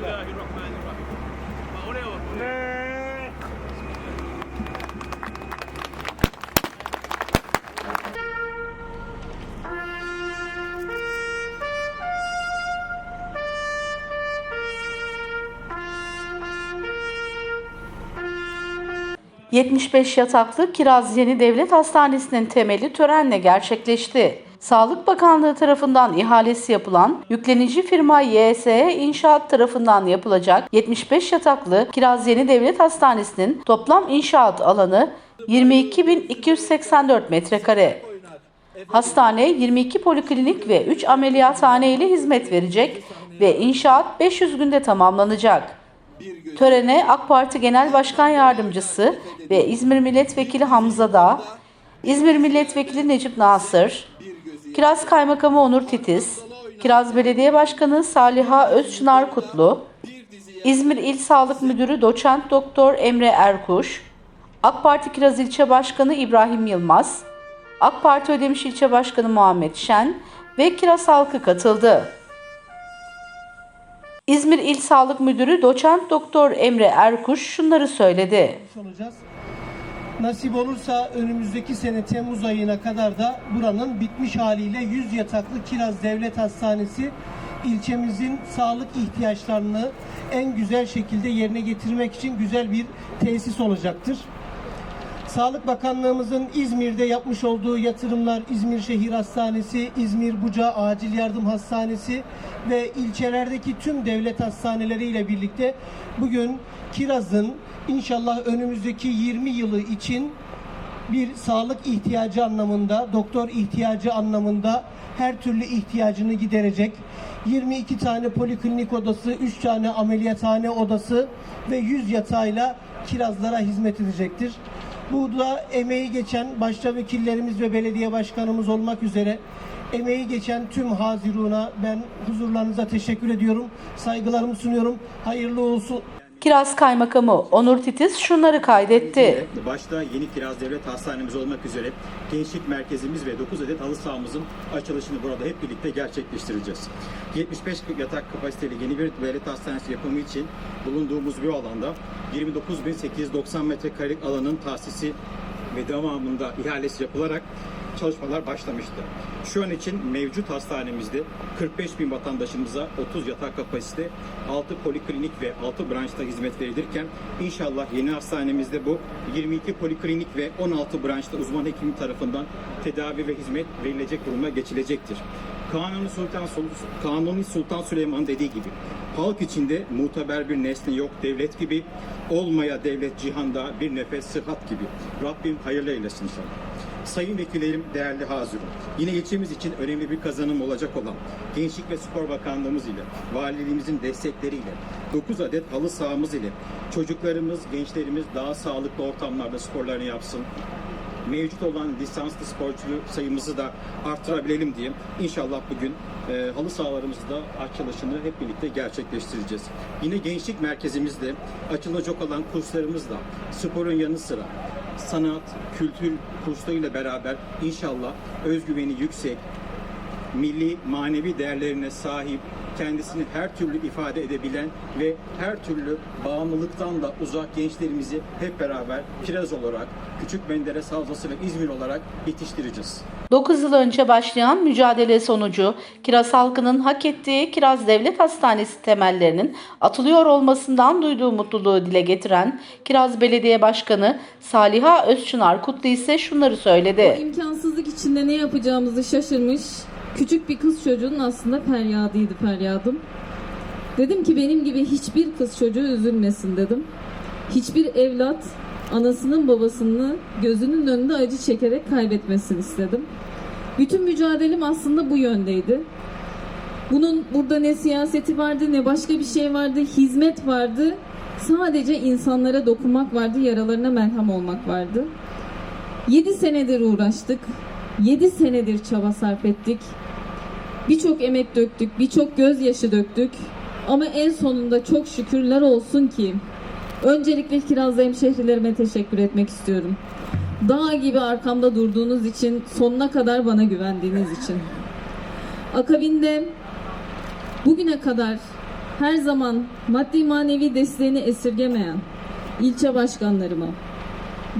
Bismillahirrahmanirrahim. Bak oraya bak. oraya. Cık. 75 yataklı Kiraz Yeni Devlet Hastanesi'nin temeli törenle gerçekleşti. Sağlık Bakanlığı tarafından ihalesi yapılan yüklenici firma YSE İnşaat tarafından yapılacak 75 yataklı Kiraz Yeni Devlet Hastanesi'nin toplam inşaat alanı 22.284 metrekare. Hastane 22 poliklinik ve 3 ameliyathane ile hizmet verecek ve inşaat 500 günde tamamlanacak. Törene AK Parti Genel Başkan Yardımcısı ve İzmir Milletvekili Hamza Dağ, İzmir Milletvekili Necip Nasır, Kiraz Kaymakamı Onur Titiz, Kiraz Belediye Başkanı Saliha Özçınar Kutlu, İzmir İl Sağlık Müdürü Doçent Doktor Emre Erkuş, AK Parti Kiraz İlçe Başkanı İbrahim Yılmaz, AK Parti Ödemiş İlçe Başkanı Muhammed Şen ve Kiraz halkı katıldı. İzmir İl Sağlık Müdürü Doçent Doktor Emre Erkuş şunları söyledi. Nasip olursa önümüzdeki sene Temmuz ayına kadar da buranın bitmiş haliyle 100 yataklı Kiraz Devlet Hastanesi ilçemizin sağlık ihtiyaçlarını en güzel şekilde yerine getirmek için güzel bir tesis olacaktır. Sağlık Bakanlığımızın İzmir'de yapmış olduğu yatırımlar İzmir Şehir Hastanesi, İzmir Buca Acil Yardım Hastanesi ve ilçelerdeki tüm devlet hastaneleriyle birlikte bugün Kiraz'ın inşallah önümüzdeki 20 yılı için bir sağlık ihtiyacı anlamında, doktor ihtiyacı anlamında her türlü ihtiyacını giderecek. 22 tane poliklinik odası, 3 tane ameliyathane odası ve 100 yatağıyla kirazlara hizmet edecektir. Bu da emeği geçen başta vekillerimiz ve belediye başkanımız olmak üzere emeği geçen tüm Hazirun'a ben huzurlarınıza teşekkür ediyorum. Saygılarımı sunuyorum. Hayırlı olsun. Kiraz Kaymakamı Onur Titiz şunları kaydetti. Başta Yeni Kiraz Devlet Hastanemiz olmak üzere gençlik merkezimiz ve 9 adet halı sahamızın açılışını burada hep birlikte gerçekleştireceğiz. 75 yatak kapasiteli yeni bir devlet hastanesi yapımı için bulunduğumuz bir alanda 29.890 metrekarelik alanın tahsisi ve devamında ihalesi yapılarak çalışmalar başlamıştı. Şu an için mevcut hastanemizde 45 bin vatandaşımıza 30 yatak kapasite, 6 poliklinik ve 6 branşta hizmet verilirken inşallah yeni hastanemizde bu 22 poliklinik ve 16 branşta uzman hekim tarafından tedavi ve hizmet verilecek duruma geçilecektir. Kanuni Sultan, Sul- Kanuni Sultan Süleyman dediği gibi halk içinde muteber bir nesne yok devlet gibi olmaya devlet cihanda bir nefes sıhhat gibi. Rabbim hayırlı eylesin inşallah. Sayın vekillerim, değerli Hazirun. Yine ilçemiz için önemli bir kazanım olacak olan Gençlik ve Spor Bakanlığımız ile, valiliğimizin destekleriyle, 9 adet halı sahamız ile çocuklarımız, gençlerimiz daha sağlıklı ortamlarda sporlarını yapsın, mevcut olan lisanslı sporcu sayımızı da arttırabilelim diye inşallah bugün e, halı sahalarımızda açılışını hep birlikte gerçekleştireceğiz. Yine gençlik merkezimizde açılacak olan kurslarımızla sporun yanı sıra sanat, kültür kurslarıyla beraber inşallah özgüveni yüksek, milli manevi değerlerine sahip, kendisini her türlü ifade edebilen ve her türlü bağımlılıktan da uzak gençlerimizi hep beraber Kiraz olarak, Küçük Menderes Havzası ve İzmir olarak yetiştireceğiz. 9 yıl önce başlayan mücadele sonucu Kiraz halkının hak ettiği Kiraz Devlet Hastanesi temellerinin atılıyor olmasından duyduğu mutluluğu dile getiren Kiraz Belediye Başkanı Saliha Özçınar Kutlu ise şunları söyledi. İmkansızlık içinde ne yapacağımızı şaşırmış küçük bir kız çocuğunun aslında feryadıydı feryadım. Dedim ki benim gibi hiçbir kız çocuğu üzülmesin dedim. Hiçbir evlat anasının babasını gözünün önünde acı çekerek kaybetmesin istedim. Bütün mücadelem aslında bu yöndeydi. Bunun burada ne siyaseti vardı ne başka bir şey vardı. Hizmet vardı. Sadece insanlara dokunmak vardı. Yaralarına merhem olmak vardı. 7 senedir uğraştık. 7 senedir çaba sarf ettik. Birçok emek döktük, birçok gözyaşı döktük. Ama en sonunda çok şükürler olsun ki öncelikle Kirazlı hemşehrilerime teşekkür etmek istiyorum. Dağ gibi arkamda durduğunuz için, sonuna kadar bana güvendiğiniz için. Akabinde bugüne kadar her zaman maddi manevi desteğini esirgemeyen ilçe başkanlarıma,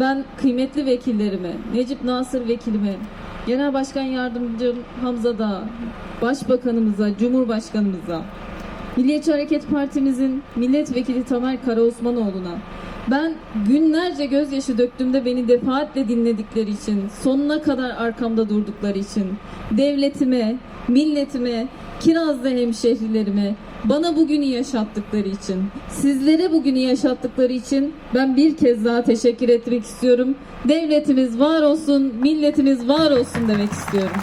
ben kıymetli vekillerime, Necip Nasır vekilime, Genel Başkan Yardımcım Hamza Dağ, Başbakanımıza, Cumhurbaşkanımıza, Milliyetçi Hareket Partimizin milletvekili Tamer Karaosmanoğlu'na ben günlerce gözyaşı döktüğümde beni defaatle dinledikleri için, sonuna kadar arkamda durdukları için, devletime, milletime, Kirazlı hemşehrilerime, bana bugünü yaşattıkları için, sizlere bugünü yaşattıkları için ben bir kez daha teşekkür etmek istiyorum. Devletimiz var olsun, milletimiz var olsun demek istiyorum.